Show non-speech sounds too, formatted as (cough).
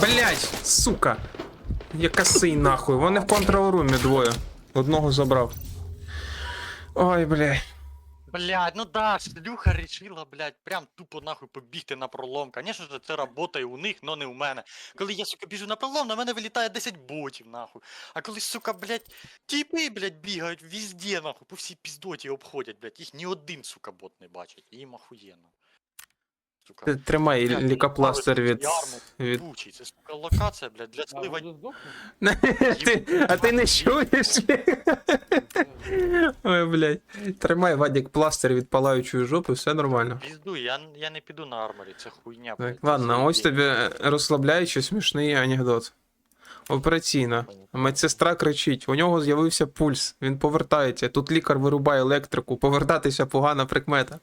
Блять, сука. Я косий нахуй. Вони в контрол-румі двоє. Одного забрав. Ой, блядь. Блядь, ну да, шлюха рішила, блядь, прям тупо нахуй побігти на пролом. Конечно ж, це работає у них, но не у мене. Коли я, сука, біжу на пролом, на мене вилітає 10 ботів, нахуй. А коли, сука, блядь, тіпи, блядь, бігають везде, нахуй, по всій піздоті обходять, блядь, їх ні один, сука, бот не бачить. Їм охуєнно. Сука. Ти Тримай ну, від. від... Тучий, це, сука, локація, блядь, для А, слива. буду здохнути? (laughs) ти, а ти не чуєш? (laughs) Ой, блядь. Тримай Вадік пластир від палаючої жопи, все нормально. Пізду, я, я не піду на арморі, це хуйня, Так, блядь. ладно, ось тобі розслабляючий смішний анекдот. Операційна. Медсестра кричить: у нього з'явився пульс, він повертається. Тут лікар вирубає електрику, повертатися погана прикмета.